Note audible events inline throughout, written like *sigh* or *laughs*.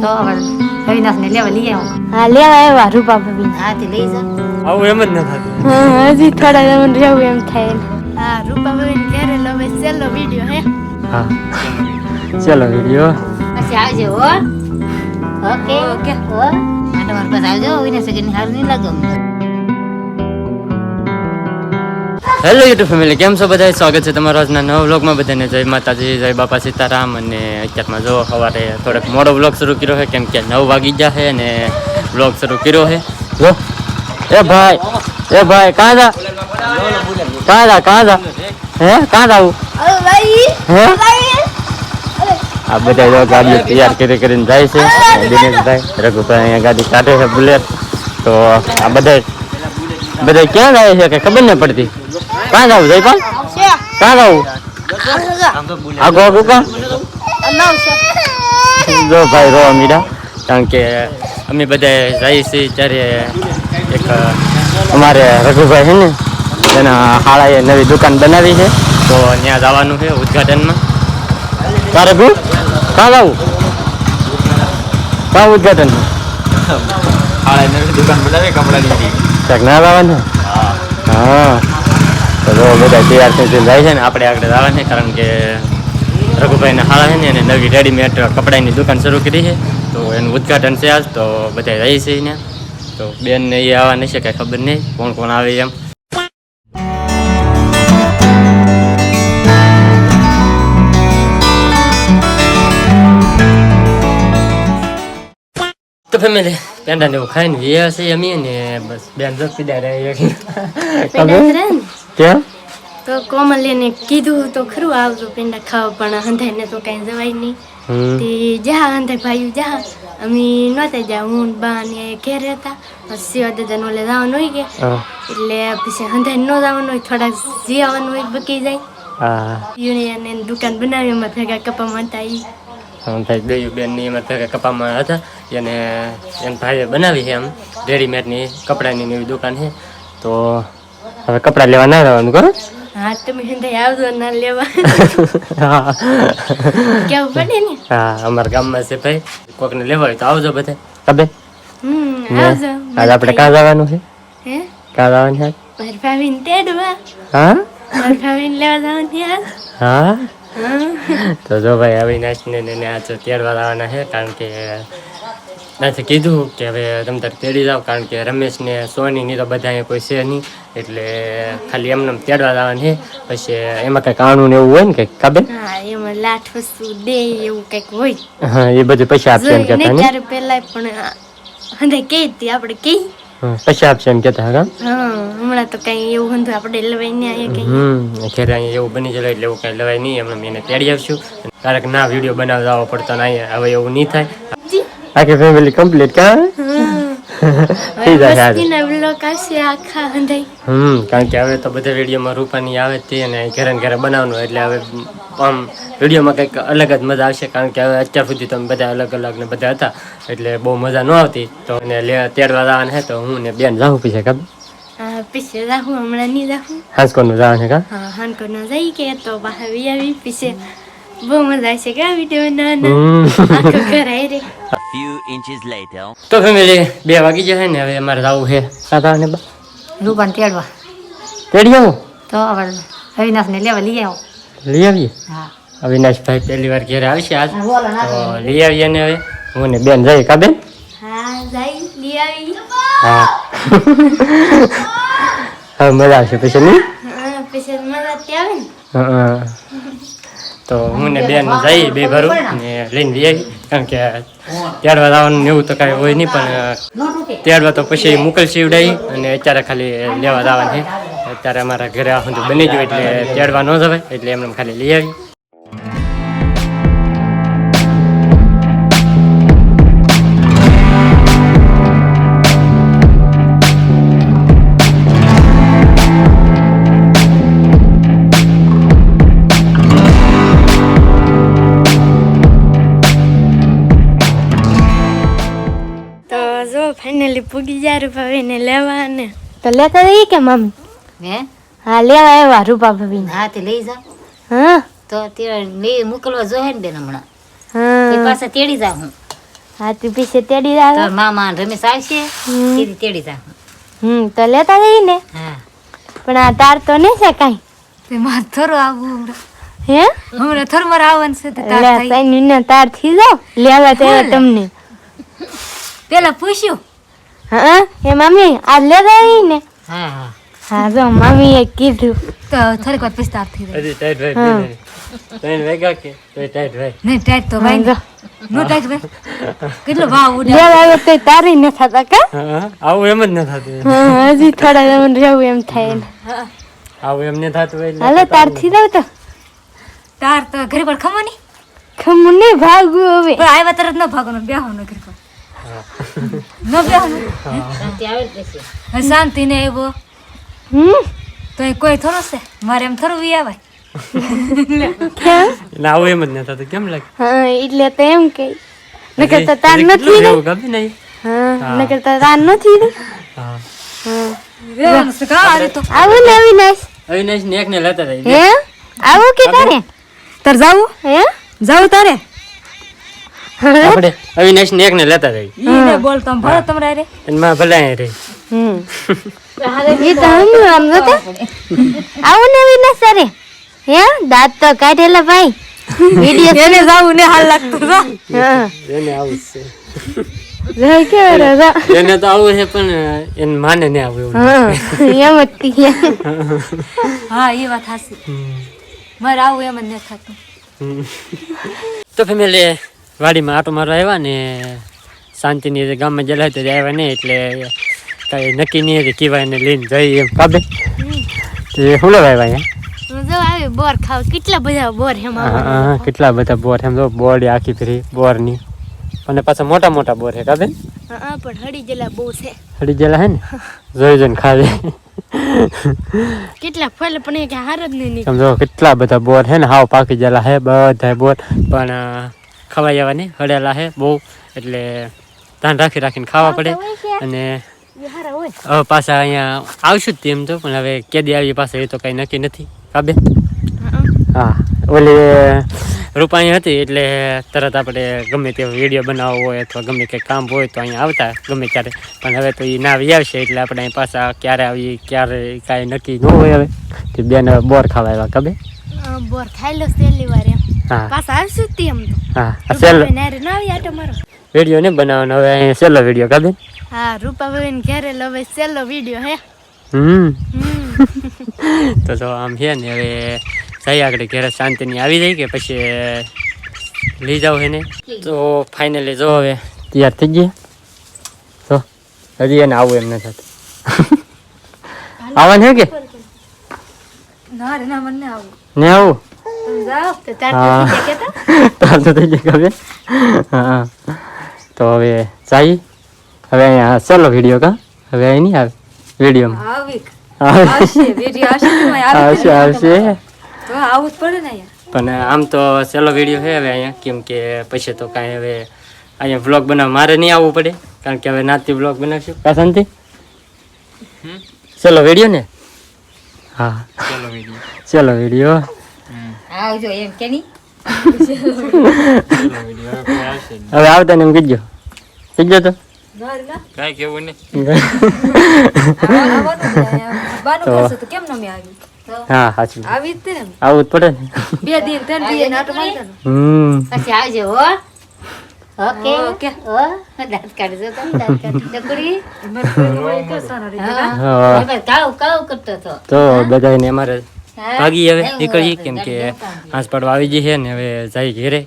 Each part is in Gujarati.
તો હવે લેવા લઈ આવો. હા લેવા આવ્યા રૂપા ભાભી. હા તે લઈ જા આવું એમ જ ન થતું હા હજી થોડા જમણ રહેવું એમ થાય હા રૂપા ભાભી ઘરે લવે વીડિયો હે? હા. ચલો વીડિયો. પછી આવજો હો. ઓકે. ઓકે. હો. આ તમારી પાસે આવજો વિના સગન હાલ નહીં લાગે અમને. હેલો યુટ્યુબ ફેમિલી કેમ છો બધા સ્વાગત છે તમારા આજના નવા વ્લોગમાં બધાને. જય માતાજી, જય બાપા સીતારામ. અને અત્યારમાં જો સવારે થોડોક મોડો વ્લોગ શરૂ કર્યો છે, કેમ કે નવ વાગી ગયા છે અને વ્લોગ શરૂ કર્યો છે. જો. એ ભાઈ એ ભાઈ, કાં જા? કાં જા કાં જા? હે? કાં જાવું? હે? આ બધા જો ગાડી તૈયાર કરી કરીને જાય છે. દિનેશભાઈ, રઘુભાઈ અહીંયા ગાડી કાઢે છે બુલેટ. તો આ બધા બધા ક્યાં જાય છે કે ખબર નહીં પડતી? ક્યાં જવું જયપાલ કાં જાવ આગો આગો કાં? જો ભાઈ રો અમીરા કારણ કે અમે બધા જઈએ છીએ ત્યારે એક અમારે રઘુભાઈ છે ને એના શાળાએ નવી દુકાન બનાવી છે. તો ત્યાં જવાનું છે ઉદઘાટનમાં. તારે રઘુ કાં જવું કાં ઉદઘાટન શાળાએ નવી દુકાન બનાવી કપડાની ક્યાંક ના જવાનું હા. તો બધા તૈયાર થઈ જાય છે ને, આપણે આગળ આવે છે, કારણ કે રઘુભાઈને હાળા છે ને એને નવી રેડીમેડ કપડાની દુકાન શરૂ કરી છે. તો એનું ઉદઘાટન છે આજ, તો બધા રહી છે ને તો બેન ને એ આવવા નહીં છે, કઈ ખબર નહીં, કોણ કોણ આવે એમ. તો ફેમિલી, પેંડા ને એવું ખાઈને વ્યા છે અમે ને બસ બેન જો પીડા રહે કેમ? તો કોમલીને કીધું તો ખરું આવજો પેંડા ખાવ પણ હંધાઈને તો કાંઈ જવાય નહીં. તે જા અંધે ભાઈ જા અમે નહોતા જા હું બા ને ઘેર હતા પછી દાદા નો જવાનું હોય કે એટલે પછી હંધાઈ ન જવાનું હોય થોડાક જી આવવાનું હોય બકી જાય. યુનિયન દુકાન બનાવી એમાં ભેગા કપામાં હતા ઈ. ભાઈ ગયું બેનની એમાં ભેગા કપામાં હતા એને એમ ભાઈએ બનાવી છે એમ રેડીમેડની કપડાની એવી દુકાન છે. તો હવે કપડા લેવા ના જવાનું કરો હા તમે હંધાઈ આવજો ના લેવા. હા. કેવું પડે ને? હા અમારા ગામમાં છે ભાઈ. કોકને લેવા હોય તો આવજો બધા. તબે? હમ આવજો. આજ આપણે ક્યાં જવાનું છે? હે? ક્યાં જવાનું છે? મારી ભાભીને તેડવા. હા? મારી ભાભીને લેવા જવાનું છે હા? હા. તો જો ભાઈ અવિનાશ ને એને આજ તેડવા આવવાના છે કારણ કે નાથી કીધું કે હવે તમે તારે તેડી જાઓ કારણ કે રમેશ ને સોની ની તો બધા કોઈ છે નહીં. એટલે ખાલી એમને તેડવા જવાનું છે. પછી એમાં કંઈક કાણું ને એવું હોય ને કંઈક કાબે એમાં લાઠ વસ્તુ દે એવું કંઈક હોય. હા એ બધું પછી આપશે એમ કહેતા ને ત્યારે પેલા પણ હંધે કે હતી આપણે કઈ પછી આપશે એમ કહેતા હા હમણાં તો કઈ એવું હંધું આપણે લેવાય ને આયા કઈ. હમ ઘરે અહીંયા એવું બની જાય એટલે એવું કઈ લેવાય નહીં. એમને એને તેડી આવશું. ક્યારેક ના વીડિયો બનાવવા જવો પડતો ના હવે એવું નહીં થાય. આખી ફેમિલી કમ્પ્લીટ કા થઈ જાય હમ કારણ કે હવે તો બધા વિડીયોમાં રૂપાની આવે તે અને ઘરે ઘરે બનાવવાનું એટલે હવે આમ વિડીયોમાં કંઈક અલગ જ મજા આવશે કારણ કે હવે અત્યાર સુધી તમે બધા અલગ અલગ ને બધા હતા એટલે બહુ મજા ન આવતી તો એને તેડવા જવાના છે તો હું ને બેન જાઉં પીછે કાબ હા પીછે જાઉં હમણાં નહીં રાહું હાંસકોનું જવાનું છે કા હા હાનકો ન જઈ કે તો બહાર આવી પીછે બહુ મજા આવશે કે વીડિયો ના ના આખો ઘર આવી રે few inches later. તો ફેમિલી બે વાગી જશે ને હવે અમારે જવું છે. સાતા ને બા. રૂપાને તેડવા. તેડી આવું? તો હવે રવિનાથ ને લેવા લઈ આવો. લઈ આવીએ? હા. અવિનાશભાઈ પહેલી વાર ઘરે આવશે આજ. હા, બોલો ના તો લઈ આવીએ ને હવે. હું ને બેન જઈએ કા બેન? હા હા. મજા આવશે પછી નહીં? હા પછી મજા ત્યાં આવે ને. હા. તો હું ને બેન જઈ બે ભરું ને લઈને લઈ આવી કારણ કે તેડવા આવવાનું ને એવું તો કાંઈ હોય નહીં, પણ તેડવા તો પછી મુકલ સીવડાઈ અને અત્યારે ખાલી લેવા જવાની અત્યારે અમારા ઘરે આ બધું બની ગયું, એટલે તેડવા ન જવાય, એટલે એમને ખાલી લઈ આવી. ફાઇનલી પૂગી જાય રૂપા ને લેવા ને તો લેતા જઈએ કે મમ્મી હે? હા લેવા આવ્યા રૂપા હા તે લઈ જા હા. તો તે લઈ મોકલવા જોઈએ ને બેન હમણાં. તે હા પાસે તેડી જા હું. હા તું પીછે તેડી જા મામા રમેશ આવશે હમ. તેડી જા હમ તો લેતા જઈ ને. હા. પણ આ તાર તો નહીં છે કાંઈ. તે મારે થોડું આવું હમણાં. હે? હમણાં થોડું મારે આવવાનું છે તો તાર થઈ. તારથી જાઓ લેવા તો તમને. પેલા પૂછ્યું. હા? એ મમ્મી આ લે આવી ને હા હા. હા મમ્મી મમ્મીએ કીધું. તો થોડીક વાર પછી તાર થઈ રહી ટાઈટ ભાઈ હા. વેગા કે? ટાઈટ ભાઈ નહીં ટાઈટ તો ભાઈ જો. નો ટાઈટ ભાઈ કેટલો ભાવ ઉડે લેવા આવે તો તારી ન થતા કે? હા, આવું એમ જ ન થતું હા, હજી થોડા જમણ રહેવું એમ થાય ને. આવું એમ ન થતું હોય એટલે હાલો તારથી દઉં તો. તાર તો ઘરે પર ખમો નહીં? ખમો નહીં ભાગું હવે. આવ્યા તરત ન ભાગો ને ઘરે પર ન બેહવાનું શાંતિ આવે જ શાંતિ ને એવો? હમ? તો એ કોઈ થોડો છે? મારે એમ થોડું વી આવે એમ જ ન થતું. કેમ લાગે? હા એટલે તો એમ કે. નકર તો તાર નથી ને? ગમે નહીં. હા નકર તો તાર નથી ને? હા. હા. તો. આવું ને અવિનાશ? અવિનાશ ને એકને લેતા રહી હે? આવું કે તારે? તાર જાવું? હે? જાવું તારે? આપણે અવિનાશ ને એકને લેતા રહી ઈને બોલ તમ ભરો તમારે રે અને માં ભલે રે હમ. એ તો હમ આમ જોતો આવું ને અવિનાશ રે હે? દાંત તો કાઢેલા ભાઈ. વિડિયો *laughs* એને જાવું ને હાલ લાગતું હા. એને આવું છે. જોઈ કે રો એને તો આવું છે પણ એને માને ને આવું એવું હા. એમ હા એ વાત હાસી મારે આવું એમ જ ન થતું. તો ફેમિલી વાડીમાં આટો મારવા આવ્યા ને શાંતિની જે ગામમાં જલા તો આવ્યા નહીં એટલે કાંઈ નક્કી નહીં હતી કીવાય ને લઈને જઈ એમ. કાબે તે શું લેવા આવ્યા અહીંયા? બોર ખાવ કેટલા બધા બોર એમ? હા, હા, કેટલા બધા બોર એમ તો બોડી આખી ફરી બોરની. અને પાછા મોટા મોટા બોર છે કાબે હા પણ હડી જલા બહુ છે. હડી જલા હે ને? જોઈ જોઈને ખાવે કેટલા ફળ પણ એ કે હાર જ નહીં સમજો કેટલા બધા બોર છે ને હાવ પાકી જલા હે બધા બોર. પણ ખવાઈ જવાની. હળેલા હે બહુ. એટલે ધ્યાન રાખી રાખીને ખાવા પડે. અને પાછા અહીંયા આવશું જ તેમ તો પણ હવે કેદી આવી પાછા એ તો કઈ નક્કી નથી. કાબે હા. ઓલી રૂપાણી હતી એટલે તરત આપણે ગમે તે વીડિયો બનાવવો હોય અથવા ગમે કંઈ કામ હોય તો અહીંયા આવતા ગમે ત્યારે. પણ હવે તો એ ના આવી આવશે એટલે આપણે અહીં પાછા ક્યારે આવી ક્યારે કાંઈ નક્કી ન હોય હવે. બેન બોર ખાવા આવ્યા કબે બોર ખાઈ લો પહેલી વાર એમ. પાછા આવશું તે એમ તો. હા. આ સેલો રૂપાભાઈ નારે ના આવી આટો મારો વીડિયો ને બનાવવાનો. હવે અહીંયા સેલો વીડિયો કબે હા રૂપાભાઈ ઘેરે લવે સેલો વિડિયો હે? હમ. હમ. *laughs* તો આમ છે ને હવે જઈ આગળ ઘેરે શાંતિની આવી જાય કે પછી લઈ જાવ એને તો ફાઇનલી જો હવે તૈયાર થઈ ગયા તો હજી એને આવું એમ નથી થતું. આવવાનું છે કે? ના રે ના મને આવું. ને આવું? તો તાર હા. તો તો થઈ ગયા હવે હા તો હવે જઈ હવે અહીંયા ચાલો વીડિયો કા હવે અહીં નહીં આવે વિડીયોમાં આવી આવે આવશે વીડિયો આવશે તો મેં આવી આવશે આવશે તો આવું જ પડે ને પણ આમ તો ચાલો વીડિયો છે હવે અહીંયા કેમ કે પછી તો કાંઈ હવે અહીંયા વ્લોગ બનાવ મારે નહીં આવવું પડે કારણ કે હવે નાતી વ્લોગ બનાવશું કા શાંતિ ચલો વીડિયો ને હા ચલો વીડિયો ચલો વીડિયો આવજો એમ કે નહીં. હવે આવતા ને એમ કીધો કીધો તો. કાંઈ કેવું નહીં. ને યાર. *laughs* બાનું તો- કરશે તો કેમ ન આવી હા સાચું આવી જ ને આવવું જ પડે ને. બે દિન ત્રણ દિન નાટો મારી હમ. પછી આવજો હો. ઓકે. ઓકે. હો. દાંત કાઢજો તમે દાંત કાઢજો. ટકડી મને કોઈ કોઈ કરવાનો રે હા. હા. એ બસ કાવ કાવ કરતો હતો. તો બધાને અમારે? ભાગી હવે નીકળી નીકળીએ કેમ કે હાંસ પડવા આવી જઈએ ને હવે જાય ઘેરે.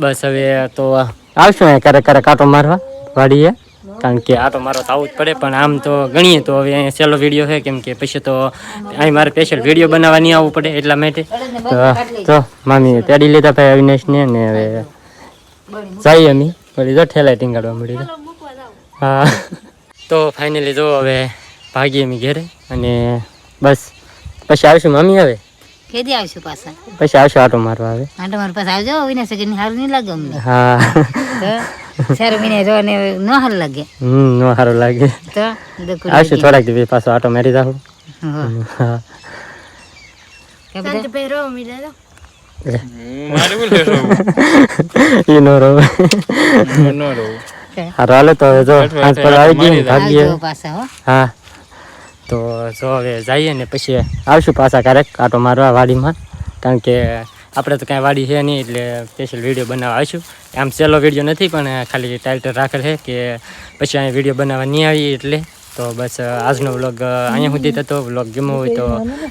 બસ હવે તો આવશું ક્યારેક ક્યારેક આટો મારવા વાડીએ. કારણ કે આટો મારો તો આવવું જ પડે પણ આમ તો ગણીએ તો હવે અહીંયા સેલો વીડિયો છે કેમ કે પછી તો અહીં મારે સ્પેશિયલ વીડિયો બનાવવા નહીં આવવું પડે એટલા માટે. તો મામી તેડી લીધા ભાઈ અવિનાશને ને હવે જઈએ અમે. વળી જો ઠેલાય ટીંગાડવા મળી હા. તો ફાઇનલી જો હવે ભાગીએ અમે ઘેરે અને બસ પછી આવશું મમ્મી હવે? કેદી આવશું પાછા? પછી આવશું આટો મારવા આવે આટો મારવા પાછા આવજો વિના સેકન્ડ હારું નહીં લાગે અમને. હા. સારું મહિને જો ને ન હાલ લાગે. હમ નો સારું લાગે. તો આવશું થોડાક દિવસ પાછો આટો મારી જાવ હો. કે બધા? હારું હાલો તો જો સાંજ પર આવી પાછા હા. તો જો હવે જઈએ ને પછી આવશું પાછા ક્યારેક કાંટો મારવા વાડીમાં. કારણ કે આપણે તો કાંઈ વાડી છે નહીં એટલે સ્પેશિયલ વીડિયો બનાવવા આવીશું. આમ સેલો વીડિયો નથી, પણ ખાલી ટાઇટલ રાખેલ છે કે પછી અહીંયા વીડિયો બનાવવા નહીં આવી એટલે. તો બસ આજનો વ્લોગ અહીંયા સુધી થતો. વ્લોગ ગમ્યો હોય તો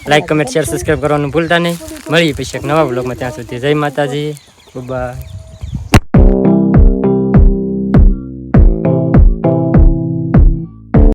લાઈક કમેન્ટ શેર સબસ્ક્રાઈબ કરવાનું ભૂલતા નહીં. મળીએ પછી એક નવા વ્લોગમાં ત્યાં સુધી. જય માતાજી. બાય